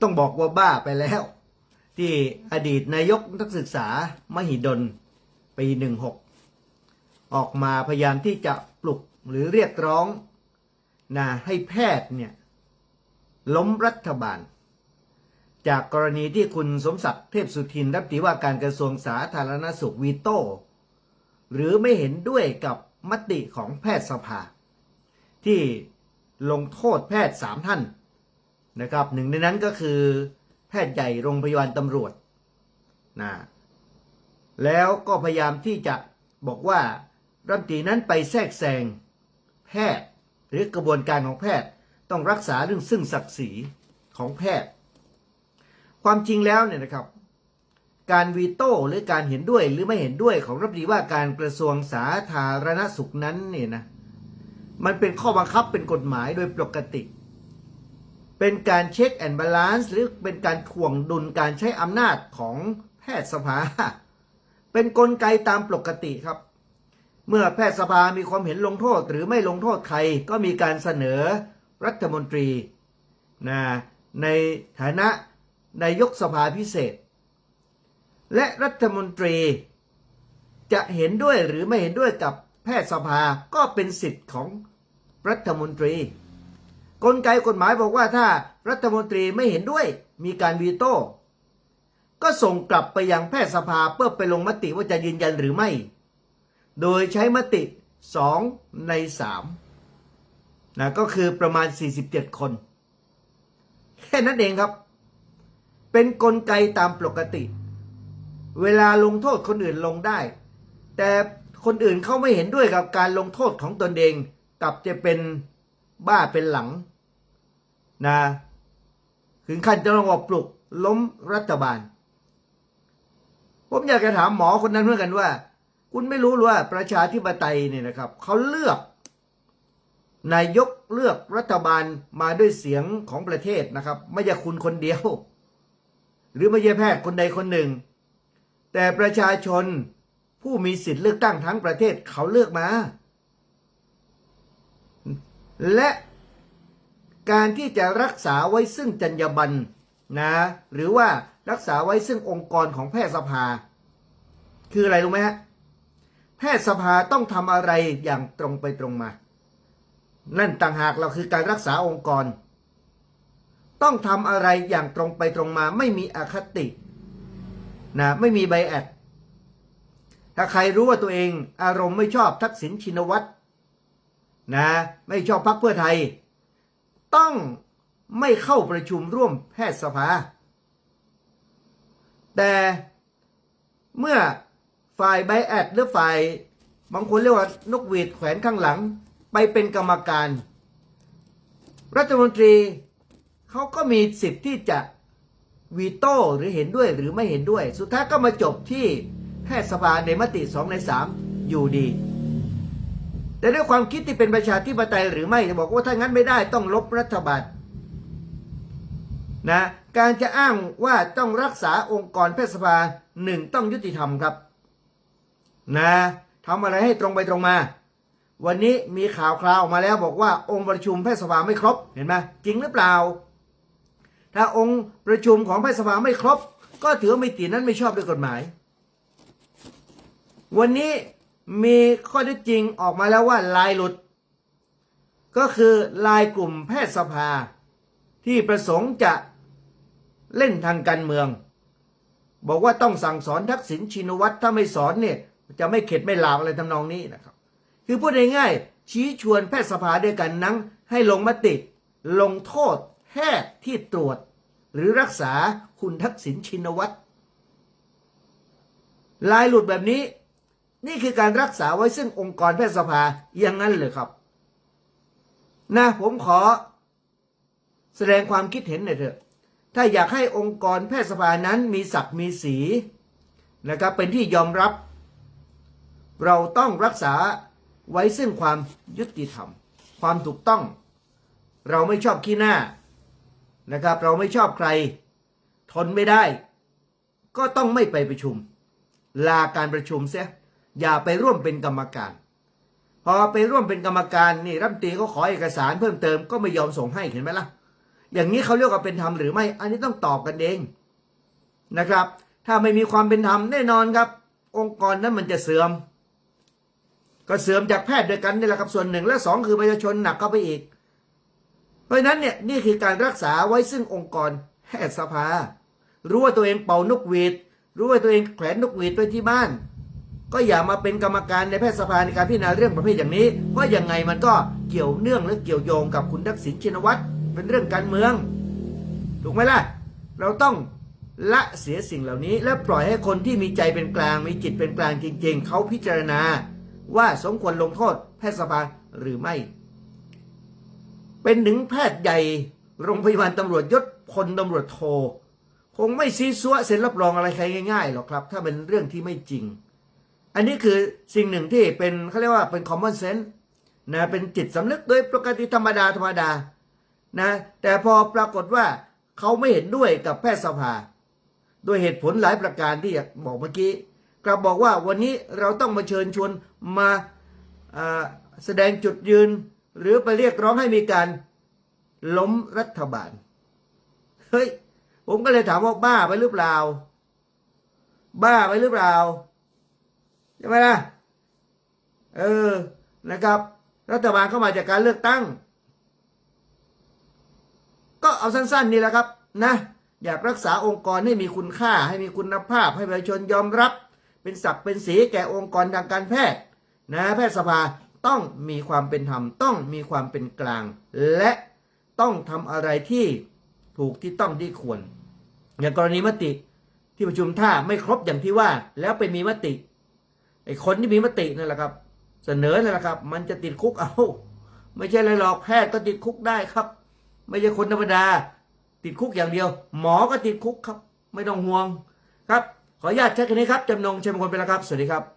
ต้องบอกว่าบ้าไปแล้ว ที่อดีตนายกนักศึกษามหิดลปีหนึ่งหกออกมาพยายามที่จะปลุกหรือเรียกร้องนะให้แพทย์เนี่ยล้มรัฐบาล จากกรณีที่คุณสมศักดิ์เทพสุทินรัฐมนตรีว่าการกระทรวงสาธารณสุขวีโต้หรือไม่เห็นด้วยกับมติของแพทยสภา ที่ลงโทษแพทย์สามท่าน นะครับหนึ่งในนั้นก็คือแพทย์ใหญ่โรงพยาบาลตำรวจนะแล้วก็พยายามที่จะบอกว่ารัฐมนตรีนั้นไปแทรกแซงแพทย์หรือกระบวนการของแพทย์ต้องรักษาเรื่องซึ่งศักดิ์ศรีของแพทย์ ความจริงแล้วเนี่ยนะครับ การวีโต้หรือการเห็นด้วยหรือไม่เห็นด้วยของรัฐมนตรีว่าการกระทรวงสาธารณสุขนั้นเนี่ยนะมันเป็นข้อบังคับเป็นกฎหมายโดยปกติ เป็นการเช็คแอนด์บาลานซ์หรือเป็นการถ่วงดุลการใช้อำนาจของแพทยสภา เป็นนกลไกตามปกติครับ เมื่อแพทยสภามีความเห็นลงโทษหรือไม่ลงโทษใครก็มีการเสนอรัฐมนตรีนะในฐานะนายกสภาพิเศษ และรัฐมนตรีจะเห็นด้วยหรือไม่เห็นด้วยกับแพทยสภาก็เป็นสิทธิ์ของรัฐมนตรี กลไกกฎหมายบอกว่าถ้ารัฐมนตรีไม่เห็นด้วยมีการวีโต้ก็ส่งกลับไปยังแพทยสภาเพื่อไปลงมติว่าจะยืนยันหรือไม่ โดยใช้มติ 2 ใน3นะก็คือประมาณ 47 คน แค่นั้นเองครับ เป็นนกลไกตามปกติ เวลาลงโทษคนอื่นลงได้ แต่คนอื่นเขาไม่เห็นด้วยกับการลงโทษของตนเองกลับจะเป็น บ้าเป็นหลังนะถึงขั้นจะต้องออกปลุกล้มรัฐบาล ผมอยากจะถามหมอคนนั้นเหมือนกันว่า คุณไม่รู้หรือว่าประชาธิปไตยเนี่ยนะครับเขาเลือกนายกเลือกรัฐบาลมาด้วยเสียงของประเทศนะครับ ไม่ใช่คุณคนเดียว หรือไม่ใช่แพทย์คนใดคนหนึ่ง แต่ประชาชนผู้มีสิทธิ์เลือกตั้งทั้งประเทศเขาเลือกมา และการที่จะรักษาไว้ซึ่งจรรยาบรรณนะหรือว่ารักษาไว้ซึ่งองค์กรของแพทยสภา คืออะไรรู้ไหมฮะแพทยสภาต้องทำอะไรอย่างตรงไปตรงมา นั่นต่างหากเราคือการรักษาองค์กร ต้องทำอะไรอย่างตรงไปตรงมา ไม่มีอคตินะไม่มีไบแอดถ้าใครรู้ว่าตัวเองอารมณ์ไม่ชอบทักษิณชินวัตร นะ ไม่ชอบพรรคเพื่อไทย ต้องไม่เข้าประชุมร่วมแพทยสภา แต่เมื่อฝ่ายไบแอดหรือฝ่ายบางคนเรียกว่านกหวีดแขวนข้างหลัง ไปเป็นกรรมการ รัฐมนตรีเขาก็มีสิทธิ์ที่จะวีโต้หรือเห็นด้วยหรือไม่เห็นด้วย สุดท้ายก็มาจบที่แพทยสภาในมติสองในสามอยู่ดี แต่ด้วยความคิดที่เป็นประชาธิปไตยหรือไม่จะบอกว่าถ้างั้นไม่ได้ต้องลบรัฐบาลนะการจะอ้างว่าต้องรักษาองค์กรแพทยสภาหนึ่งต้องยุติธรรมครับนะทำอะไรให้ตรงไปตรงมา วันนี้มีข่าวคราวออกมาแล้วบอกว่าองค์ประชุมแพทยสภาไม่ครบเห็นไหมจริงหรือเปล่า ถ้าองค์ประชุมของแพทยสภาไม่ครบ ก็ถือว่ามิตินั้นไม่ชอบด้วยกฎหมาย วันนี้ มีข้อเท็จจริงออกมาแล้วว่าลายหลุด ก็คือลายกลุ่มแพทยสภา ที่ประสงค์จะเล่นทางการเมือง บอกว่าต้องสั่งสอนทักษิณชินวัตรถ้าไม่สอนเนี่ย จะไม่เข็ดไม่หลาบอะไรทำนองนี้นะครับ คือพูดง่ายๆชี้ชวนแพทยสภาด้วยกันนั้นให้ลงมติ ลงโทษแพทย์ที่ตรวจ หรือรักษาคุณทักษิณชินวัตรลายหลุดแบบนี้ นี่คือการรักษาไว้ซึ่งองค์กรแพทยสภาอย่างนั้นเลยครับ นะผมขอ แสดงความคิดเห็นหน่อยเถอะ ถ้าอยากให้องค์กรแพทยสภานั้นมีศักดิ์มีสีนะครับเป็นที่ยอมรับ เราต้องรักษาไว้ซึ่งความยุติธรรม ความถูกต้อง เราไม่ชอบขี้หน้านะครับ เราไม่ชอบใคร ทนไม่ได้ ก็ต้องไม่ไปประชุม ลาการประชุมเสีย อย่าไปร่วมเป็นกรรมการ พอไปร่วมเป็นกรรมการนี่รัฐมนตรีเขาขอเอกสารเพิ่มเติมก็ไม่ยอมส่งให้เห็นไหมล่ะ อย่างนี้เขาเรียกว่าเป็นธรรมหรือไม่ อันนี้ต้องตอบกันเองนะครับ ถ้าไม่มีความเป็นธรรมแน่นอนครับ องค์กรนั้นมันจะเสื่อม ก็เสื่อมจากแพทย์ด้วยกันนี่แหละครับส่วนหนึ่ง และสองคือประชาชนหนักเข้าไปอีก เพราะฉะนั้นเนี่ยนี่คือการรักษาไว้ซึ่งองค์กรแพทยสภา รู้ว่าตัวเองเป่านกหวีดรู้ว่าตัวเองแขวนนกหวีดไว้ที่บ้าน ก็อย่ามาเป็นกรรมการในแพทยสภาในการพิจารณาเรื่องประเภทอย่างนี้ เพราะยังไงมันก็เกี่ยวเนื่องและเกี่ยวโยงกับคุณทักษิณชินวัตรเป็นเรื่องการเมือง ถูกไหมล่ะ เราต้องละเสียสิ่งเหล่านี้ และปล่อยให้คนที่มีใจเป็นกลาง มีจิตเป็นกลางจริง ๆ เขาพิจารณาว่าสมควรลงโทษแพทยสภาหรือไม่ เป็นถึงแพทย์ใหญ่โรงพยาบาลตำรวจยศพลตำรวจโท คงไม่ซีซัวเซ็นรับรองอะไรใครง่ายๆหรอกครับ ถ้าเป็นเรื่องที่ไม่จริง อันนี้คือสิ่งหนึ่งที่เป็นเขาเรียกว่าเป็น common sense นะเป็นจิตสำนึกโดยปกติธรรมดาธรรมดานะแต่พอปรากฏว่าเขาไม่เห็นด้วยกับแพทยสภาด้วยเหตุผลหลายประการที่บอกเมื่อกี้กลับบอกว่าวันนี้เราต้องมาเชิญชวนมาแสดงจุดยืน หรือไปเรียกร้องให้มีการล้มรัฐบาลเฮ้ยผมก็เลยถามว่าบ้าไปหรือเปล่า บ้าไปหรือเปล่า ช่ไหมล่ะ เออ นะครับ รัฐบาลเข้ามาจากการเลือกตั้ง ก็เอาสั้นๆนี่แหละครับนะ อยากรักษาองค์กรให้มีคุณค่า ให้มีคุณภาพ ให้ประชาชนยอมรับ เป็นศักดิ์เป็นสีแก่องค์กรทางการแพทย์ นะ แพทยสภาต้องมีความเป็นธรรม ต้องมีความเป็นกลาง และต้องทำอะไรที่ถูกที่ต้องที่ควร อย่างกรณีมติที่ประชุมถ้าไม่ครบอย่างที่ว่า แล้วไปมีมติ ไอ้คนที่มีมตินั่นแหละครับ เสนอนั่นแหละครับ มันจะติดคุกเอาไม่ใช่เลยหรอกแพทย์ก็ติดคุกได้ครับ ไม่ใช่คนธรรมดา ติดคุกอย่างเดียว หมอก็ติดคุกครับ ไม่ต้องห่วงครับ ขออนุญาตใช้คันนี้ครับจำนงชัยมงคลไปแล้วครับ สวัสดีครับ